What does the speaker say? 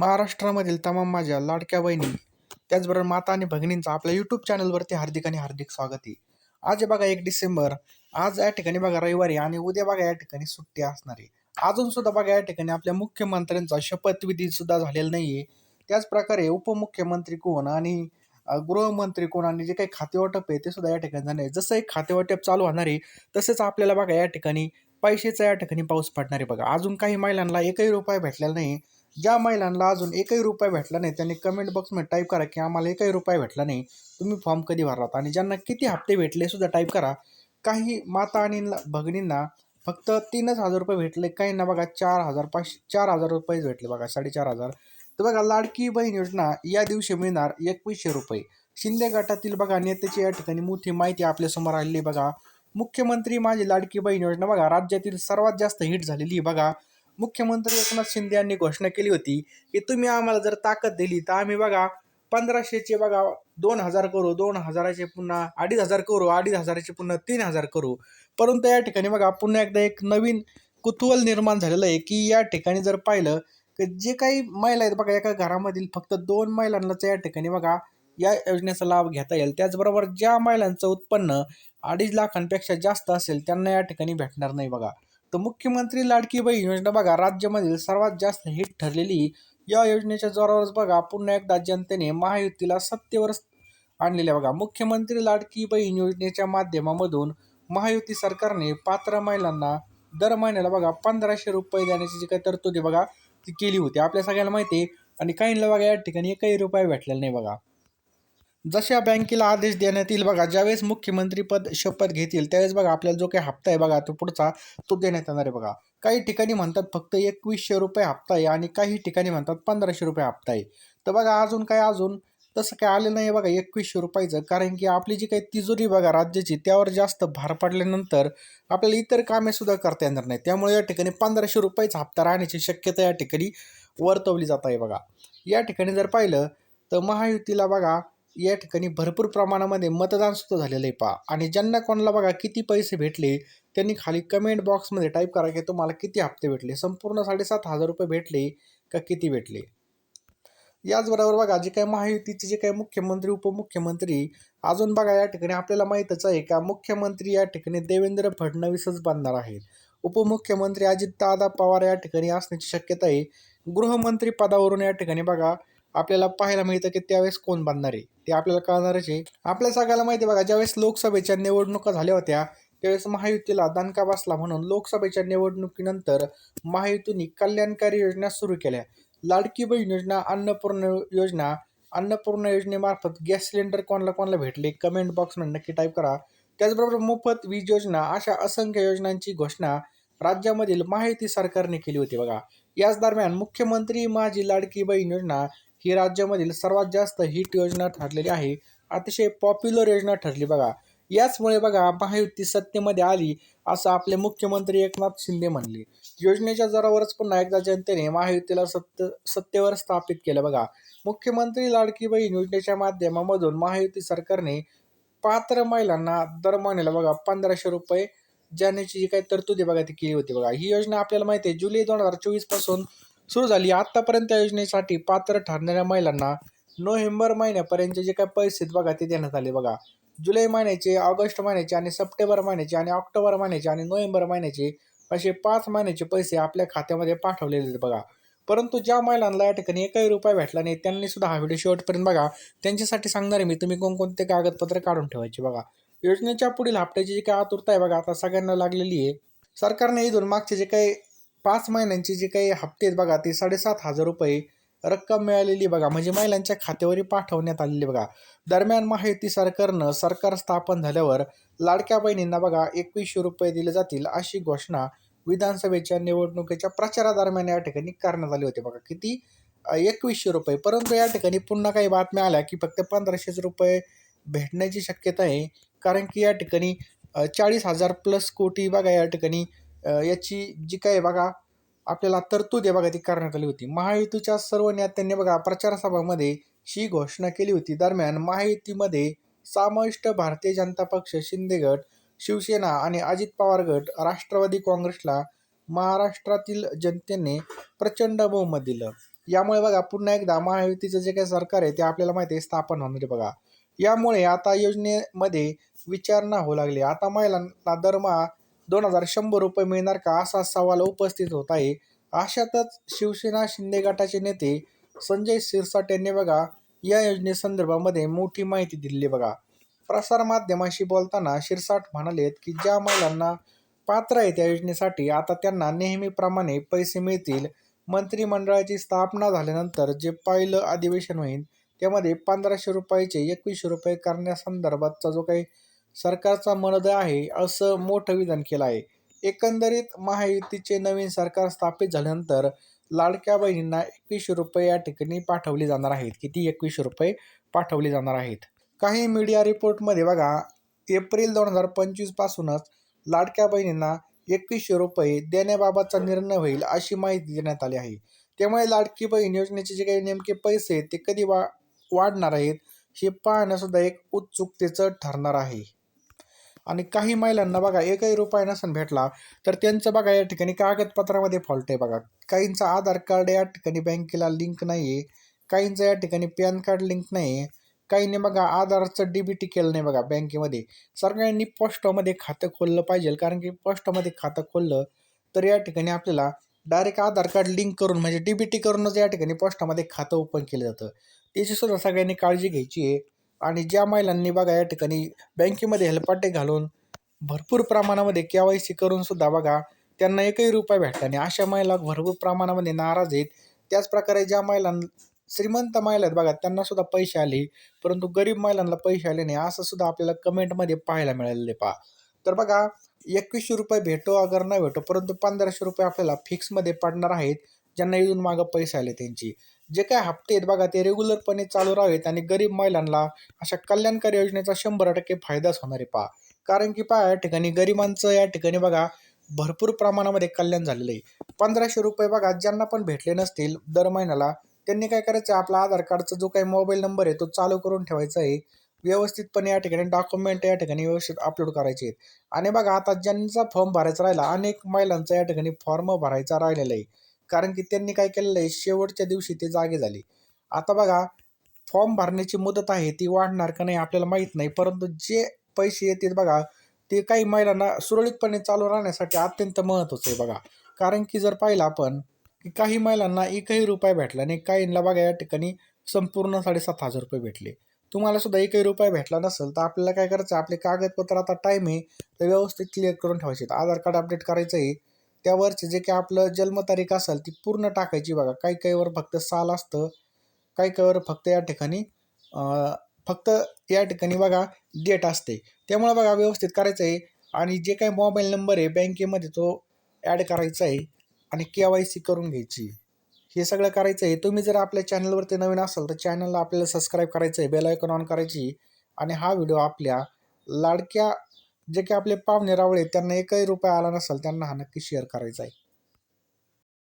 महाराष्ट्रामधील तमाम माझ्या लाडक्या बहिणी त्याचबरोबर माता आणि भगिनींचं आपल्या यूट्यूब चॅनलवरती हार्दिक आणि हार्दिक स्वागत आहे. आज बघा एक डिसेंबर. आज या ठिकाणी बघा रविवारी आणि उद्या बघा या ठिकाणी सुट्टी असणार आहे. अजून सुद्धा बघा या ठिकाणी आपल्या मुख्यमंत्र्यांचा शपथविधी सुद्धा झालेला नाहीये. आहे त्याचप्रकारे उपमुख्यमंत्री कोण आणि गृहमंत्री कोण आणि जे काही खातेवाटप आहे ते सुद्धा या ठिकाणी जाणार आहे. जसं एक खातेवाटप चालू होणार आहे तसेच आपल्याला बघा या ठिकाणी पैशाचा या ठिकाणी पाऊस पडणार आहे बघा. अजून काही महिलांना एकही रुपया भेटलेला नाही. ज्या महिलांना अजून एकही रुपया भेटला नाही. त्यांनी कमेंट बॉक्समध्ये टाईप करा की आम्हाला एकही रुपया भेटला नाही. तुम्ही फॉर्म कधी भरलात? आणि ज्यांना किती हप्ते भेटले सुद्धा टाईप करा. काही माता आणि भगिनींना फक्त तीनच हजार रुपये भेटले. काहींना बघा चार हजार पाचशे चार हजार रुपये भेटले बघा साडेचार हजार. तर बघा लाडकी बहीण योजना या दिवशी मिळणार एकवीसशे रुपये. शिंदे गटातील बघा नेत्याची या ठिकाणी मोठी माहिती आपल्यासमोर आलेली आहे बघा. मुख्यमंत्री माझी लाडकी बहीण योजना बघा राज्यातील सर्वात जास्त हिट झालेली आहे बघा. मुख्यमंत्री एकनाथ शिंदे यांनी घोषणा केली होती की तुम्ही आम्हाला जर ताकद दिली तर आम्ही बघा पंधराशेचे बघा दोन हजार करू दोन हजाराचे पुन्हा अडीच हजार करू अडीच हजाराचे पुन्हा तीन हजार करू. परंतु या ठिकाणी बघा पुन्हा एकदा एक नवीन कुतूहल निर्माण झालेलं आहे की या ठिकाणी जर पाहिलं की जे काही महिला आहेत बघा एका घरामधील फक्त दोन महिलांनाच या ठिकाणी बघा या योजनेचा लाभ घेता येईल. त्याचबरोबर ज्या महिलांचं उत्पन्न अडीच लाखांपेक्षा जास्त असेल त्यांना या ठिकाणी भेटणार नाही बघा. तर मुख्यमंत्री लाडकी बहीण योजना बघा राज्यामधील सर्वात जास्त हिट ठरलेली या योजनेच्या जोरावरच बघा पुन्हा एकदा जनतेने महायुतीला सत्तेवर आणलेल्या बघा. मुख्यमंत्री लाडकी बहीण योजनेच्या माध्यमामधून महायुती सरकारने पात्र महिलांना दर महिन्याला बघा पंधराशे रुपये देण्याची जी काही तरतुदी बघा ती केली होती. आपल्या सगळ्यांना माहिती आहे. आणि काहींना बघा या ठिकाणी एकही रुपये भेटलेला नाही बघा. जशा बँकेला आदेश देण्यात येईल बघा ज्यावेळेस मुख्यमंत्रीपद शपथ घेतील त्यावेळेस बघा आपल्याला जो काही हप्ता आहे बघा तो पुढचा तो देण्यात येणार आहे बघा. काही ठिकाणी म्हणतात फक्त एकवीसशे रुपये हप्ता आहे आणि काही ठिकाणी म्हणतात पंधराशे रुपये हप्ता आहे. तर बघा अजून काय अजून? तसं काय आलं नाही बघा एकवीसशे रुपयाचं. कारण की आपली जी काही तिजोरी बघा राज्याची त्यावर जास्त भार पडल्यानंतर आपल्याला इतर कामे सुद्धा करता येणार नाही त्यामुळे या ठिकाणी पंधराशे रुपयाचा हप्ता राहण्याची शक्यता या ठिकाणी वर्तवली जात आहे बघा. या ठिकाणी जर पाहिलं तर महायुतीला बघा या ठिकाणी भरपूर प्रमाणामध्ये मतदान सुद्धा झालेलं आहे पहा. आणि ज्यांना कोणाला बघा किती पैसे भेटले त्यांनी खाली कमेंट बॉक्समध्ये टाईप करा की तुम्हाला किती हप्ते भेटले. संपूर्ण साडेसात हजार रुपये भेटले का किती भेटले? याचबरोबर बघा जे काही महायुतीचे जे काही मुख्यमंत्री उपमुख्यमंत्री अजून बघा या ठिकाणी आपल्याला माहीतच आहे का मुख्यमंत्री या ठिकाणी देवेंद्र फडणवीसच बनणार आहेत. उपमुख्यमंत्री अजितदादा पवार या ठिकाणी असण्याची शक्यता आहे. गृहमंत्री पदावरून या ठिकाणी बघा आपल्याला पाहायला मिळतं की त्यावेळेस कोण बनणार आहे? ते आपल्याला कळणारच आहे. आपल्या सगळ्याला माहिती आहे बघा ज्यावेळेस लोकसभेच्या निवडणुका झाल्या होत्या त्यावेळेस महायुतीला दणका बसला म्हणून लोकसभेच्या निवडणुकीनंतर महायुतीने कल्याणकारी योजना सुरू केल्या. लाडकी बहीण योजना अन्नपूर्ण योजना अन्नपूर्ण योजनेमार्फत गॅस सिलेंडर कोणाला कोणाला भेटले? कमेंट बॉक्समध्ये नक्की टाईप करा. त्याचबरोबर मोफत वीज योजना अशा असंख्य योजनांची घोषणा राज्यामधील महायुती सरकारने केली होती बघा. याच दरम्यान मुख्यमंत्री माझी लाडकी बहीण योजना ही राज्यामधील सर्वात जास्त हिट योजना ठरलेली आहे. अतिशय पॉप्युलर योजना ठरली बघा. याचमुळे बघा महायुती सत्तेमध्ये आली असं आपले मुख्यमंत्री एकनाथ शिंदे म्हणले. योजनेच्या जोरावरच पुन्हा एकदा जनतेने महायुतीला सत्य सत्तेवर स्थापित केलं बघा. मुख्यमंत्री लाडकी बहीण योजनेच्या माध्यमामधून महायुती सरकारने पात्र महिलांना दर महिन्याला बघा पंधराशे रुपये जाण्याची जी काही तरतुदी बघा ती केली होती बघा. ही योजना आपल्याला माहिती आहे जुलै दोन हजार चोवीसपासून सुरू झाली. आतापर्यंत या योजनेसाठी पात्र ठरणाऱ्या महिलांना नोव्हेंबर महिन्यापर्यंत जे काही पैसे बघा ते देण्यात आले बघा. जुलै महिन्याचे ऑगस्ट महिन्याचे आणि सप्टेंबर महिन्याचे आणि ऑक्टोबर महिन्याचे आणि नोव्हेंबर महिन्याचे असे पाच महिन्याचे पैसे आपल्या खात्यामध्ये पाठवलेले आहेत बघा. परंतु ज्या महिलांना या ठिकाणी एकही रुपया भेटला नाही त्यांनी सुद्धा हा व्हिडिओ शेवटपर्यंत बघा. त्यांच्यासाठी सांगणार आहे मी तुम्ही कोणकोणते कागदपत्र काढून ठेवायचे बघा. योजनेच्या पुढील हप्त्याची जी काही आतुरता आहे बघा आता सगळ्यांना लागलेली आहे. सरकारने इथून मागचे जे काही पाच महिन्यांचे जे काही हप्ते आहेत बघा ते साडेसात हजार रुपये रक्कम मिळालेली बघा. म्हणजे महिलांच्या खात्यावरही पाठवण्यात आलेली बघा. दरम्यान महायुती सरकारनं सरकार स्थापन झाल्यावर लाडक्या बहिणींना बघा एकवीसशे रुपये दिले जातील अशी घोषणा विधानसभेच्या निवडणुकीच्या प्रचारादरम्यान या ठिकाणी करण्यात आली होती बघा. किती? एकवीसशे रुपये. परंतु या ठिकाणी पुन्हा काही बातम्या आल्या की फक्त पंधराशेच रुपये भेटण्याची शक्यता आहे. कारण की या ठिकाणी चाळीस हजार प्लस कोटी बघा या ठिकाणी याची जी काय बघा आपल्याला तरतूद आहे बघा ती करण्यात आली होती. महायुतीच्या सर्व नेत्यांनी बघा प्रचारसभामध्ये ही घोषणा केली होती. दरम्यान महायुतीमध्ये समाविष्ट भारतीय जनता पक्ष शिंदे गट शिवसेना आणि अजित पवार गट राष्ट्रवादी काँग्रेसला महाराष्ट्रातील जनतेने प्रचंड बहुमत दिलं. यामुळे बघा पुन्हा एकदा महायुतीचं जे काही सरकार आहे ते आपल्याला माहिती आहे स्थापन होणार बघा. यामुळे आता योजनेमध्ये विचारणा होऊ लागली. आता महिलांना दरमहा दोन हजार शंभर रुपये मिळणार का असा सवाल उपस्थित होत आहे. अशातच शिवसेना शिंदे गटाचे नेते संजय सिरसाट यांनी बघा या योजनेसंदर्भामध्ये मोठी माहिती दिली बघा. प्रसारमाध्यमाशी बोलताना शिरसाट म्हणालेत की ज्या महिलांना पात्र आहे त्या योजनेसाठी आता त्यांना नेहमीप्रमाणे पैसे मिळतील. मंत्रिमंडळाची स्थापना झाल्यानंतर जे पहिलं अधिवेशन होईल त्यामध्ये पंधराशे रुपयाचे एकवीसशे रुपये करण्यासंदर्भातचा जो काही सरकारचा मनोदय आहे असं मोठं विधान केलं आहे. एकंदरीत महायुतीचे नवीन सरकार स्थापित झाल्यानंतर लाडक्या बहिणींना एकवीसशे रुपये या ठिकाणी पाठवले जाणार आहेत. किती? एकवीसशे रुपये पाठवले जाणार आहेत. काही मीडिया रिपोर्टमध्ये बघा एप्रिल दोन हजार पंचवीसपासूनच लाडक्या बहिणींना एकवीसशे रुपये देण्याबाबतचा निर्णय होईल अशी माहिती देण्यात आली आहे. त्यामुळे लाडकी बहीण योजनेचे जे काही नेमके पैसे आहेत ते कधी वा वाढणार आहेत हे पाहणंसुद्धा एक उत्सुकतेचं ठरणार आहे. आणि काही महिलांना बघा एकही रुपया नसन भेटला तर त्यांचं बघा या ठिकाणी कागदपत्रामध्ये फॉल्ट आहे बघा. काहींचं आधार कार्ड या ठिकाणी बँकेला लिंक नाही आहे काहींचं या ठिकाणी पॅन कार्ड लिंक नाही आहे काहींनी बघा आधारचं डी बी टी केलं नाही बघा बँकेमध्ये. सगळ्यांनी पोस्टामध्ये खातं खोललं पाहिजे कारण की पोस्टामध्ये खातं खोललं तर या ठिकाणी आपल्याला डायरेक्ट आधार कार्ड लिंक करून म्हणजे डी बी टी करूनच या ठिकाणी पोस्टामध्ये खातं ओपन केलं जातं. त्याची सुद्धा सगळ्यांनी काळजी घ्यायची आहे. आणि ज्या महिलांनी बघा या ठिकाणी बँकेमध्ये हेलपाटे घालून भरपूर प्रमाणामध्ये के वाय सी करून सुद्धा बघा त्यांना एकही रुपया भेटला नाही. अशा महिला भरपूर प्रमाणामध्ये नाराज आहेत. त्याचप्रकारे ज्या महिलां श्रीमंत महिला आहेत बघा त्यांना सुद्धा पैसे आले. परंतु गरीब महिलांना पैसे आले नाही असं सुद्धा आपल्याला कमेंटमध्ये पाहायला मिळालेले पहा. तर बघा एकवीसशे रुपये भेटो अगर नाही भेटो परंतु पंधराशे रुपये आपल्याला फिक्समध्ये पडणार आहेत ज्यांना इथून मागं पैसे आले त्यांची. जे काय हप्ते आहेत बघा ते रेग्युलरपणे चालू राहावेत आणि गरीब महिलांना अशा कल्याणकारी योजनेचा शंभर टक्के फायदाच होणार आहे पहा. कारण की पहा या ठिकाणी गरिबांचं या ठिकाणी बघा भरपूर प्रमाणामध्ये कल्याण झालेलं आहे. पंधराशे रुपये बघा ज्यांना पण भेटले नसतील दर महिन्याला त्यांनी काय करायचं आपला आधार कार्डचा जो काही मोबाईल नंबर आहे तो चालू करून ठेवायचा आहे. व्यवस्थितपणे या ठिकाणी डॉक्युमेंट या ठिकाणी व्यवस्थित अपलोड करायचे आहेत. आणि बघा आता ज्यांचा फॉर्म भरायचा राहिला अनेक महिलांचा या ठिकाणी फॉर्म भरायचा राहिलेला आहे. कारण की त्यांनी काय केलेलं आहे शेवटच्या दिवशी ते जागे झाले. आता बघा फॉर्म भरण्याची मुदत आहे ती वाढणार का नाही आपल्याला माहीत नाही परंतु जे पैसे येतील बघा ते काही महिलांना सुरळीतपणे चालू राहण्यासाठी अत्यंत महत्त्वाचं आहे बघा. कारण की जर पाहिलं आपण की काही महिलांना एकही रुपया भेटला नाही काहींना बघा या ठिकाणी संपूर्ण साडेसात हजार रुपये भेटले. तुम्हाला सुद्धा एकही रुपया भेटला नसेल तर आपल्याला काय करायचं आपले कागदपत्र आता टाईम आहे तर व्यवस्थित क्लिअर करून ठेवायचे आधार कार्ड अपडेट करायचं आहे त्यावरचे जे काही आपलं जन्मतारीख असेल ती पूर्ण टाकायची बघा. काही काहीवर फक्त साल असतं. काही काहीवर फक्त या ठिकाणी फक्त या ठिकाणी बघा डेट असते. त्यामुळे बघा व्यवस्थित करायचं आहे. आणि जे काही मोबाईल नंबर आहे बँकेमध्ये तो ॲड करायचा आहे आणि के वाय सी करून घ्यायची हे सगळं करायचं आहे. तुम्ही जर आपल्या चॅनलवरती नवीन असाल तर चॅनलला आपल्याला सबस्क्राईब करायचं आहे बेल आयकॉन ऑन करायची आणि हा व्हिडिओ आपल्या लाडक्या जे की आपले पाहुणे रावळे त्यांना एकही रुपया आला नसेल त्यांना हा नक्की शेअर करायचा आहे.